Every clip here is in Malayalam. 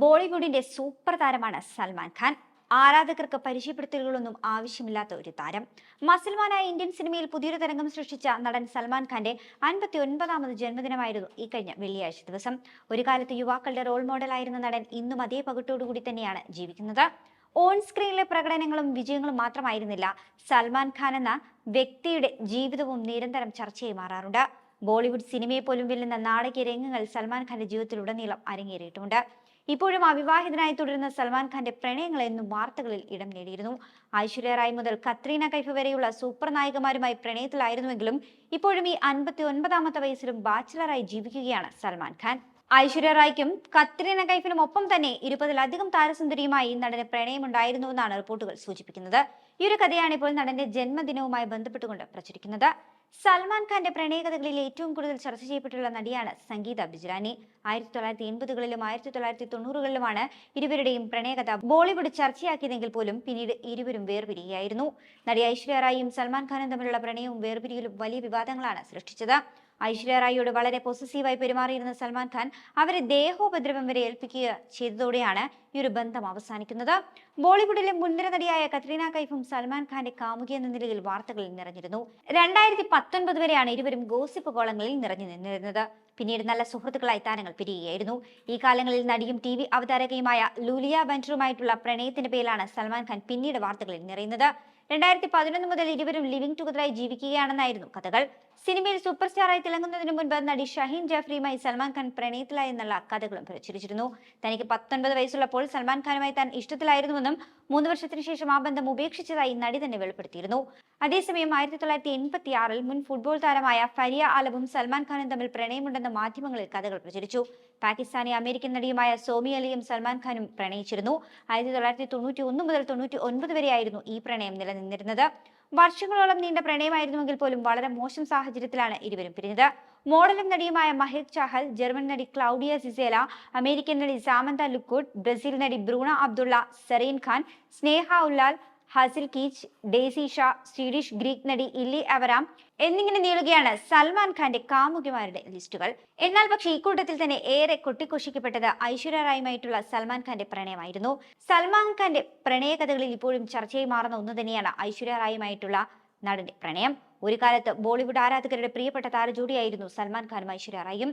ബോളിവുഡിന്റെ സൂപ്പർ താരമാണ് സൽമാൻ ഖാൻ. ആരാധകർക്ക് പരിചയപ്പെടുത്തലുകളൊന്നും ആവശ്യമില്ലാത്ത ഒരു താരം. മസൽമാനായ ഇന്ത്യൻ സിനിമയിൽ പുതിയൊരു തരംഗം സൃഷ്ടിച്ച നടൻ സൽമാൻ ഖാന്റെ അൻപത്തി ഒൻപതാമത് ജന്മദിനമായിരുന്നു ഈ കഴിഞ്ഞ വെള്ളിയാഴ്ച ദിവസം. ഒരു കാലത്ത് യുവാക്കളുടെ റോൾ മോഡലായിരുന്ന നടൻ ഇന്നും അതേ പകുട്ടോടുകൂടി തന്നെയാണ് ജീവിക്കുന്നത്. ഓൺ സ്ക്രീനിലെ പ്രകടനങ്ങളും വിജയങ്ങളും മാത്രമായിരുന്നില്ല സൽമാൻ ഖാൻ എന്ന വ്യക്തിയുടെ ജീവിതവും നിരന്തരം ചർച്ചയായി മാറാറുണ്ട്. ബോളിവുഡ് സിനിമയെ പോലും വെല്ലുന്ന നാടകീയ രംഗങ്ങൾ സൽമാൻ ഖാന്റെ ജീവിതത്തിലുടനീളം അരങ്ങേറിയിട്ടുണ്ട്. ഇപ്പോഴും അവിവാഹിതനായി തുടരുന്ന സൽമാൻ ഖാന്റെ പ്രണയങ്ങൾ എന്നും വാർത്തകളിൽ ഇടം നേടിയിരുന്നു. ഐശ്വര്യ റായ് മുതൽ കത്രീന കൈഫ് വരെയുള്ള സൂപ്പർ നായികമാരുമായി പ്രണയത്തിലായിരുന്നുവെങ്കിലും ഇപ്പോഴും ഈ അൻപത്തി ഒൻപതാമത്തെ വയസ്സിലും ബാച്ചിലറായി ജീവിക്കുകയാണ് സൽമാൻ ഖാൻ. ഐശ്വര്യ റായ്ക്കും കത്രീന കൈഫിനും ഒപ്പം തന്നെ ഇരുപതിലധികം താരസുന്ദരിയുമായി നടന് പ്രണയമുണ്ടായിരുന്നുവെന്നാണ് റിപ്പോർട്ടുകൾ സൂചിപ്പിക്കുന്നത്. ഈ ഒരു കഥയാണ് ഇപ്പോൾ നടന്റെ ജന്മദിനവുമായി ബന്ധപ്പെട്ടുകൊണ്ട് പ്രചരിക്കുന്നത്. സൽമാൻ ഖാന്റെ പ്രണയകഥകളിൽ ഏറ്റവും കൂടുതൽ ചർച്ച ചെയ്യപ്പെട്ടുള്ള നടിയാണ് സംഗീത ബിജ്രാനി ആയിരത്തി തൊള്ളായിരത്തി എൺപതുകളിലും ആയിരത്തി തൊള്ളായിരത്തി തൊണ്ണൂറുകളിലുമാണ് ഇരുവരുടെയും പ്രണയകഥ ബോളിവുഡ് ചർച്ചയാക്കിയതെങ്കിൽ പോലും പിന്നീട് ഇരുവരും വേർപിരിയായിരുന്നു നടി ഐശ്വര്യ റായിയും സൽമാൻ ഖാനും തമ്മിലുള്ള പ്രണയവും വേർപിരിയലും വലിയ വിവാദങ്ങളാണ് സൃഷ്ടിച്ചത്. ഐശ്വര്യ റായിയോട് വളരെ പോസിറ്റീവായി പെരുമാറിയിരുന്ന സൽമാൻ ഖാൻ അവരെ ദേഹോപദ്രവം വരെ ഏൽപ്പിക്കുക ചെയ്തതോടെയാണ് ഈ ഒരു ബന്ധം അവസാനിക്കുന്നത്. ബോളിവുഡിലെ മുൻനിര നടിയായ കത്രീന കൈഫും സൽമാൻ ഖാന്റെ കാമുകി എന്ന നിലയിൽ വാർത്തകളിൽ നിറഞ്ഞിരുന്നു. രണ്ടായിരത്തി പത്തൊൻപത് വരെയാണ് ഇരുവരും ഗോസിപ്പ് കോളങ്ങളിൽ നിറഞ്ഞു നിന്നിരുന്നത്. പിന്നീട് നല്ല സുഹൃത്തുക്കളായി താരങ്ങൾ പിരിയുകയായിരുന്നു. ഈ കാലങ്ങളിൽ നടിയും ടി വി അവതാരകയുമായ ലൂലിയ ബൻഡറുമായിട്ടുള്ള പ്രണയത്തിന്റെ പേരിലാണ് സൽമാൻ ഖാൻ പിന്നീട് വാർത്തകളിൽ നിറയുന്നത്. രണ്ടായിരത്തി പതിനൊന്ന് മുതൽ ഇരുവരും ലിവിംഗ് ടുഗദറായി ജീവിക്കുകയാണെന്നായിരുന്നു കഥകൾ. സിനിമയിൽ സൂപ്പർ സ്റ്റാറായി തിളങ്ങുന്നതിന് മുൻപ് നടി ഷഹീൻ ജാഫ്രിയുമായി സൽമാൻ ഖാൻ പ്രണയത്തിലായി എന്നുള്ള കഥകളും പ്രചരിച്ചിരുന്നു. തനിക്ക് പത്തൊൻപത് വയസ്സുള്ളപ്പോൾ സൽമാൻ ഖാനുമായി താൻ ഇഷ്ടത്തിലായിരുന്നുവെന്നും മൂന്ന് വർഷത്തിന് ശേഷം ആ ബന്ധം ഉപേക്ഷിച്ചതായി നടി തന്നെ വെളിപ്പെടുത്തിയിരുന്നു. അതേസമയം ആയിരത്തി തൊള്ളായിരത്തി എൺപത്തി ആറിൽ മുൻ ഫുട്ബോൾ താരമായ ഫരിയ ആലബും സൽമാൻ ഖാനും തമ്മിൽ പ്രണയമുണ്ടെന്ന് മാധ്യമങ്ങളിൽ കഥകൾ പ്രചരിച്ചു. പാകിസ്ഥാനി അമേരിക്കൻ നടിയുമായ സോമി അലിയും സൽമാൻ ഖാനും പ്രണയിച്ചിരുന്നു. ആയിരത്തി തൊള്ളായിരത്തി തൊണ്ണൂറ്റി ഒന്ന് മുതൽ തൊണ്ണൂറ്റി ഒൻപത് വരെയായിരുന്നു ഈ പ്രണയം നിലനിന്നിരുന്നത്. വർഷങ്ങളോളം നീണ്ട പ്രണയമായിരുന്നുവെങ്കിൽ പോലും വളരെ മോശം സാഹചര്യത്തിലാണ് ഇരുവരും പിരിഞ്ഞത്. മോഡലും നടിയുമായ മഹേക് ചാഹൽ ജർമ്മൻ നടി ക്ലൗഡിയ സിസേല അമേരിക്കൻ നടി സാമന്ത ലുക്കുഡ് ബ്രസീൽ നടി Bruna Abdullah Zareen Khan Sneha Ullal Hazel Keech Daisy Shah Swedish Greek നടി ഇല്ലി അവരാം എന്നിങ്ങനെ നീളുകയാണ് സൽമാൻ ഖാന്റെ കാമുകിമാരുടെ ലിസ്റ്റുകൾ. എന്നാൽ പക്ഷേ ഇക്കൂട്ടത്തിൽ തന്നെ ഏറെ കൊട്ടിക്കൊഷിക്കപ്പെട്ടത് ഐശ്വര്യ റായുമായിട്ടുള്ള സൽമാൻ ഖാന്റെ പ്രണയമായിരുന്നു. സൽമാൻ ഖാന്റെ പ്രണയകഥകളിൽ ഇപ്പോഴും ചർച്ചയായി മാറുന്ന ഒന്ന് തന്നെയാണ് ഐശ്വര്യ റായുമായിട്ടുള്ള നടന്റെ പ്രണയം. ഒരു കാലത്ത് ബോളിവുഡ് ആരാധകരുടെ പ്രിയപ്പെട്ട താരജോഡിയായിരുന്നു സൽമാൻ ഖാനും ഐശ്വര്യ റായും.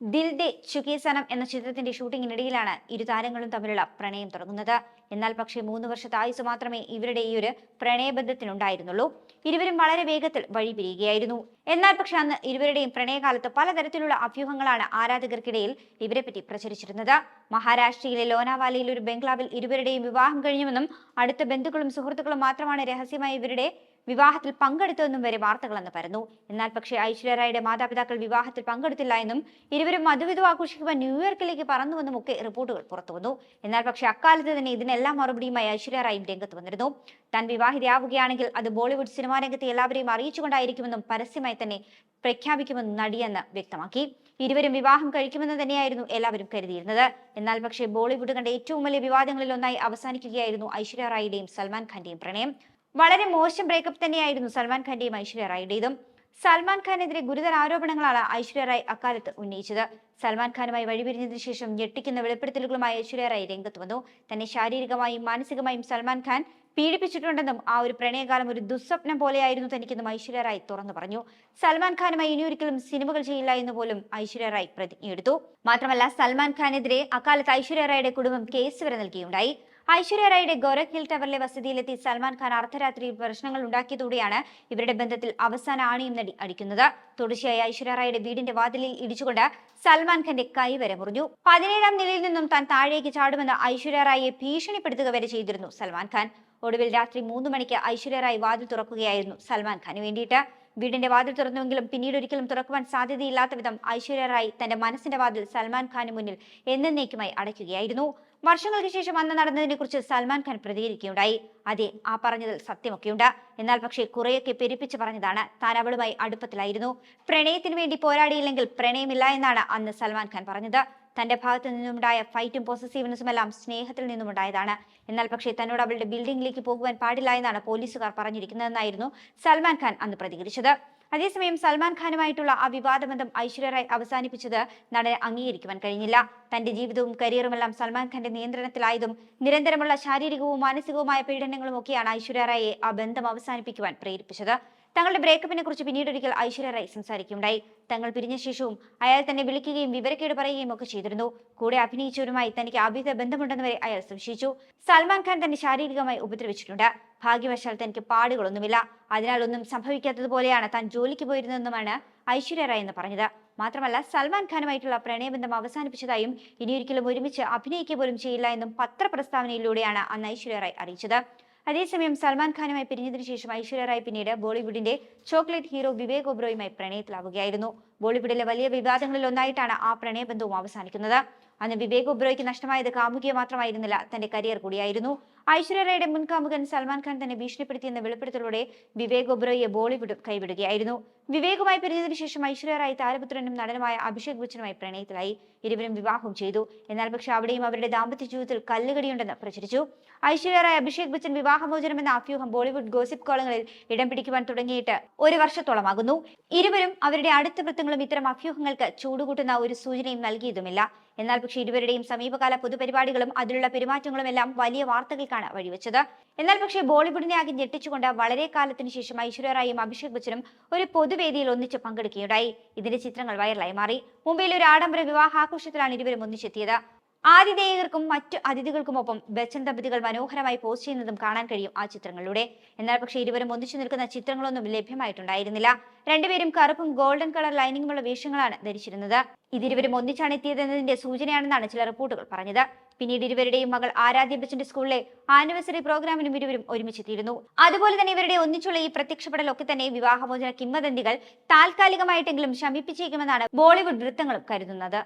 ദിൽ ദേ ചുകേ സനം എന്ന ചിത്രത്തിന്റെ ഷൂട്ടിങ്ങിനിടയിലാണ് ഇരു താരങ്ങളും തമ്മിലുള്ള പ്രണയം തുടങ്ങുന്നത്. എന്നാൽ പക്ഷേ മൂന്ന് വർഷത്തെ ആയുസ് മാത്രമേ ഇവരുടെ ഈ ഒരു പ്രണയബന്ധത്തിനുണ്ടായിരുന്നുള്ളൂ. ഇരുവരും വളരെ വേഗത്തിൽ വഴി പിരിയുകയായിരുന്നു. എന്നാൽ പക്ഷെ അന്ന് ഇരുവരുടെയും പ്രണയകാലത്ത് പലതരത്തിലുള്ള അഭ്യൂഹങ്ങളാണ് ആരാധകർക്കിടയിൽ ഇവരെപ്പറ്റി പ്രചരിച്ചിരുന്നത്. മഹാരാഷ്ട്രയിലെ ലോനാവാലയിൽ ഒരു ബംഗ്ലാവിൽ ഇരുവരുടെയും വിവാഹം കഴിഞ്ഞുവെന്നും അടുത്ത ബന്ധുക്കളും സുഹൃത്തുക്കളും മാത്രമാണ് രഹസ്യമായി ഇവരുടെ വിവാഹത്തിൽ പങ്കെടുത്തുവെന്നും വരെ വാർത്തകളെന്ന് പരന്നു. എന്നാൽ പക്ഷേ ഐശ്വര്യ റായുടെ മാതാപിതാക്കൾ വിവാഹത്തിൽ പങ്കെടുത്തില്ല എന്നും ഇരുവരും മധുവിധു ആഘോഷിക്കുവാൻ ന്യൂയോർക്കിലേക്ക് പറന്നുവെന്നും ഒക്കെ റിപ്പോർട്ടുകൾ പുറത്തു വന്നു. എന്നാൽ പക്ഷേ അക്കാലത്ത് തന്നെ ഇതിനെല്ലാം മറുപടിയുമായി ഐശ്വര്യ റായും രംഗത്ത് വന്നിരുന്നു. താൻ വിവാഹിതയാവുകയാണെങ്കിൽ അത് ബോളിവുഡ് സിനിമാ രംഗത്തെ എല്ലാവരെയും അറിയിച്ചുകൊണ്ടായിരിക്കുമെന്നും പരസ്യമായി തന്നെ പ്രഖ്യാപിക്കുമെന്നും നടിയെന്ന് വ്യക്തമാക്കി. ഇരുവരും വിവാഹം കഴിക്കുമെന്ന് തന്നെയായിരുന്നു എല്ലാവരും കരുതിയിരുന്നത്. എന്നാൽ പക്ഷേ ബോളിവുഡ് കണ്ട ഏറ്റവും വലിയ വിവാദങ്ങളിൽ ഒന്നായി അവസാനിക്കുകയായിരുന്നു ഐശ്വര്യ റായിയുടെയും സൽമാൻ ഖാന്റെയും പ്രണയം. വളരെ മോശം ബ്രേക്കപ്പ് തന്നെയായിരുന്നു സൽമാൻ ഖാന്റെയും ഐശ്വര്യ റായുടേതും സൽമാൻ ഖാനെതിരെ ഗുരുതര ആരോപണങ്ങളാണ് ഐശ്വര്യ റായ് അക്കാലത്ത് ഉന്നയിച്ചത്. സൽമാൻ ഖാനുമായി വഴിപിരിഞ്ഞതിനു ശേഷം ഞെട്ടിക്കുന്ന വെളിപ്പെടുത്തലുകളുമായി ഐശ്വര്യ റായ് രംഗത്ത് വന്നു. തന്നെ ശാരീരികമായും മാനസികമായും സൽമാൻ ഖാൻ പീഡിപ്പിച്ചിട്ടുണ്ടെന്നും ആ ഒരു പ്രണയകാലം ഒരു ദുസ്വപ്നം പോലെയായിരുന്നു തനിക്കെന്നും ഐശ്വര്യ റായ് തുറന്നു പറഞ്ഞു. സൽമാൻ ഖാനുമായി ഇനിയൊരിക്കലും സിനിമകൾ ചെയ്യില്ല എന്ന് പോലും ഐശ്വര്യ റായ് പ്രതിജ്ഞയെടുത്തു. മാത്രമല്ല സൽമാൻ ഖാനെതിരെ അക്കാലത്ത് ഐശ്വര്യ റായുടെ കുടുംബം കേസ് വരെ നൽകിയുണ്ടായി. ഐശ്വര്യ റായിയുടെ ഗോരഖ് ഹിൽ ടവറിലെ വസതിയിലെത്തി സൽമാൻ ഖാൻ അർദ്ധരാത്രിയിൽ പ്രശ്നങ്ങൾ ഉണ്ടാക്കിയതോടെയാണ് ഇവരുടെ ബന്ധത്തിൽ അവസാന ആണിയും നടി അടിക്കുന്നത്. തുടർച്ചയായി ഐശ്വര്യ റായിയുടെ വീടിന്റെ വാതിലിൽ ഇടിച്ചുകൊണ്ട് സൽമാൻ ഖാന്റെ കൈ വരെ മുറിഞ്ഞു. പതിനേഴാം നിലയിൽ നിന്നും താൻ താഴേക്ക് ചാടുമെന്ന് ഐശ്വര്യ റായിയെ ഭീഷണിപ്പെടുത്തുക വരെ ചെയ്തിരുന്നു സൽമാൻ ഖാൻ. ഒടുവിൽ രാത്രി മൂന്ന് മണിക്ക് ഐശ്വര്യ റായ് വാതിൽ തുറക്കുകയായിരുന്നു സൽമാൻ ഖാന് വേണ്ടിയിട്ട്. വീടിന്റെ വാതിൽ തുറന്നുവെങ്കിലും പിന്നീട് ഒരിക്കലും തുറക്കുവാൻ സാധ്യതയില്ലാത്ത വിധം ഐശ്വര്യ റായ് തന്റെ മനസ്സിന്റെ വാതിൽ സൽമാൻ ഖാന് മുന്നിൽ എന്നേക്കുമായി അടയ്ക്കുകയായിരുന്നു. വർഷങ്ങൾക്ക് ശേഷം അന്ന് നടന്നതിനെ കുറിച്ച് സൽമാൻ ഖാൻ പ്രതികരിക്കുകയുണ്ടായി. അതെ ആ പറഞ്ഞതിൽ സത്യമൊക്കെയുണ്ട്. എന്നാൽ പക്ഷേ കുറെയൊക്കെ പെരുപ്പിച്ച് പറഞ്ഞതാണ്. താൻ അവളുമായി അടുപ്പത്തിലായിരുന്നു. പ്രണയത്തിന് വേണ്ടി പോരാടിയില്ലെങ്കിൽ പ്രണയമില്ല എന്നാണ് അന്ന് സൽമാൻ ഖാൻ പറഞ്ഞത്. തന്റെ ഭാഗത്തു നിന്നുമുണ്ടായ ഫൈറ്റും പോസസീവ്നെസ്സും എല്ലാം സ്നേഹത്തിൽ നിന്നുമുണ്ടായതാണ്. എന്നാൽ പക്ഷേ തന്നോട് അവളുടെ ബിൽഡിംഗിലേക്ക് പോകുവാൻ പാടില്ല എന്നാണ് പോലീസുകാർ പറഞ്ഞിരിക്കുന്നതെന്നായിരുന്നു സൽമാൻ ഖാൻ അന്ന് പ്രതികരിച്ചത്. അതേസമയം സൽമാൻ ഖാനുമായിട്ടുള്ള ആ വിവാദബന്ധം ഐശ്വര്യ റായ് അവസാനിപ്പിച്ചത് നടനെ അംഗീകരിക്കുവാൻ കഴിഞ്ഞില്ല. തന്റെ ജീവിതവും കരിയറുമെല്ലാം സൽമാൻ ഖാന്റെ നിയന്ത്രണത്തിലായതും നിരന്തരമുള്ള ശാരീരികവും മാനസികവുമായ പീഡനങ്ങളും ഒക്കെയാണ് ഐശ്വര്യ റായെ ആ ബന്ധം അവസാനിപ്പിക്കുവാൻ പ്രേരിപ്പിച്ചത്. തങ്ങളുടെ ബ്രേക്കപ്പിനെ കുറിച്ച് പിന്നീട് ഒരിക്കൽ ഐശ്വര്യ റായ് സംസാരിക്കുകയുണ്ടായി. തങ്ങൾ പിരിഞ്ഞ ശേഷവും അയാൾ തന്നെ വിളിക്കുകയും വിവരക്കേട് പറയുകയും ഒക്കെ ചെയ്തിരുന്നു. കൂടെ അഭിനയിച്ചവരുമായി തനിക്ക് അഭിത ബന്ധമുണ്ടെന്ന് വരെ അയാൾ സംശയിച്ചു. സൽമാൻ ഖാൻ തന്നെ ശാരീരികമായി ഉപദ്രവിച്ചിട്ടുണ്ട്. ഭാഗ്യവശാൽ തനിക്ക് പാടുകളൊന്നുമില്ല. അതിനാൽ ഒന്നും സംഭവിക്കാത്തതുപോലെയാണ് താൻ ജോലിക്ക് പോയിരുന്നതെന്നുമാണ് ഐശ്വര്യ റായ് എന്ന് പറഞ്ഞത്. മാത്രമല്ല സൽമാൻ ഖാനുമായിട്ടുള്ള പ്രണയബന്ധം അവസാനിപ്പിച്ചതായും ഇനിയൊരിക്കലും ഒരുമിച്ച് അഭിനയിക്കുക പോലും ചെയ്യില്ല എന്നും പത്രപ്രസ്താവനയിലൂടെയാണ് അന്ന് ഐശ്വര്യ റായ് അറിയിച്ചത്. അതേസമയം സൽമാൻ ഖാനുമായി പിരിഞ്ഞതിനു ശേഷം ഐശ്വര്യ റായ് പിന്നീട് ബോളിവുഡിന്റെ ചോക്ലേറ്റ് ഹീറോ വിവേക് ഒബ്രോയുമായി പ്രണയത്തിലാവുകയായിരുന്നു. ബോളിവുഡിലെ വലിയ വിവാദങ്ങളിൽ ഒന്നായിട്ടാണ് ആ പ്രണയബന്ധവും അവസാനിക്കുന്നത്. അന്ന് വിവേക് ഒബ്രോയ്ക്ക് നഷ്ടമായത് കാമുകിയെ മാത്രമായിരുന്നില്ല തന്റെ കരിയർ കൂടിയായിരുന്നു. ഐശ്വര്യ റായുടെ മുൻ കാമുകൻ സൽമാൻ ഖാൻ തന്നെ ഭീഷണിപ്പെടുത്തിയെന്ന വെളിപ്പെടുത്തലോടെ വിവേക് ഒബ്രോയെ ബോളിവുഡ് കൈവിടുകയായിരുന്നു. വിവേകുമായി പിരിഞ്ഞതിനു ശേഷം ഐശ്വര്യ റായ് താരപുത്രനും നടനുമായ അഭിഷേക് ബച്ചനുമായി പ്രണയത്തിലായി. ഇരുവരും വിവാഹം ചെയ്തു. എന്നാൽ പക്ഷെ അവിടെയും അവരുടെ ദാമ്പത്യ ജീവിതത്തിൽ കല്ലുകടിയുണ്ടെന്ന് പ്രചരിച്ചു. ഐശ്വര്യ റായ് അഭിഷേക് ബച്ചൻ വിവാഹമോചനം എന്ന അഭ്യൂഹം ബോളിവുഡ് ഗോസിപ്പ് കോളങ്ങളിൽ ഇടം പിടിക്കുവാൻ തുടങ്ങിയിട്ട് ഒരു വർഷത്തോളമാകുന്നു. ഇരുവരും അവരുടെ അടുത്ത വൃത്തങ്ങളും ഇത്തരം അഭ്യൂഹങ്ങൾക്ക് ചൂടുകൂട്ടുന്ന ഒരു സൂചനയും നൽകിയതുമില്ല. എന്നാൽ പക്ഷേ ഇരുവരുടെയും സമീപകാല പൊതുപരിപാടികളും അതിലുള്ള പെരുമാറ്റങ്ങളും എല്ലാം വലിയ വാർത്തകൾക്കാണ് വഴിവെച്ചത്. എന്നാൽ പക്ഷേ ബോളിവുഡിനെ ആകെ ഞെട്ടിച്ചുകൊണ്ട് വളരെ കാലത്തിന് ശേഷം ഐശ്വര്യ റായും അഭിഷേക് ബച്ചനും ഒരു പൊതുവേദിയിൽ ഒന്നിച്ച് പങ്കെടുക്കുകയുണ്ടായി. ഇതിന്റെ ചിത്രങ്ങൾ വൈറലായി മാറി. മുംബൈയിൽ ഒരു ആഡംബര വിവാഹാഘോഷത്തിലാണ് ഇരുവരും ഒന്നിച്ചെത്തിയത്. ആതിഥേയർക്കും മറ്റു അതിഥികൾക്കുമൊപ്പം ബച്ചൻ ദമ്പതികൾ മനോഹരമായി പോസ്റ്റ് ചെയ്യുന്നതും കാണാൻ കഴിയും ആ ചിത്രങ്ങളിലൂടെ. എന്നാൽ പക്ഷേ ഇരുവരും ഒന്നിച്ചു നിൽക്കുന്ന ചിത്രങ്ങളൊന്നും ലഭ്യമായിട്ടുണ്ടായിരുന്നില്ല. രണ്ടുപേരും കറുപ്പും ഗോൾഡൻ കളർ ലൈനിങ്ങുമുള്ള വേഷങ്ങളാണ് ധരിച്ചിരുന്നത്. ഇതിരുവരും ഒന്നിച്ചാണ് എത്തിയതെന്നതിന്റെ സൂചനയാണെന്നാണ് ചില റിപ്പോർട്ടുകൾ പറഞ്ഞത്. പിന്നീട് ഇരുവരുടെയും മകൾ ആരാധ്യ ബച്ചന്റെ സ്കൂളിലെ ആനിവേഴ്സറി പ്രോഗ്രാമിനും ഇരുവരും ഒരുമിച്ചെത്തിയിരുന്നു അതുപോലെ തന്നെ ഇവരുടെ ഒന്നിച്ചുള്ള ഈ പ്രത്യക്ഷപ്പെടലൊക്കെ തന്നെ വിവാഹമോചന കിംവദന്തികൾ താൽക്കാലികമായിട്ടെങ്കിലും ശമിപ്പിച്ചേക്കുമെന്നാണ് ബോളിവുഡ് വൃത്തങ്ങളും കരുതുന്നത്.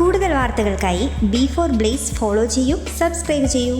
കൂടുതൽ വാർത്തകൾക്കായി ബി ഫോർ ബ്ലേസ് ഫോളോ ചെയ്യൂ സബ്സ്ക്രൈബ് ചെയ്യൂ.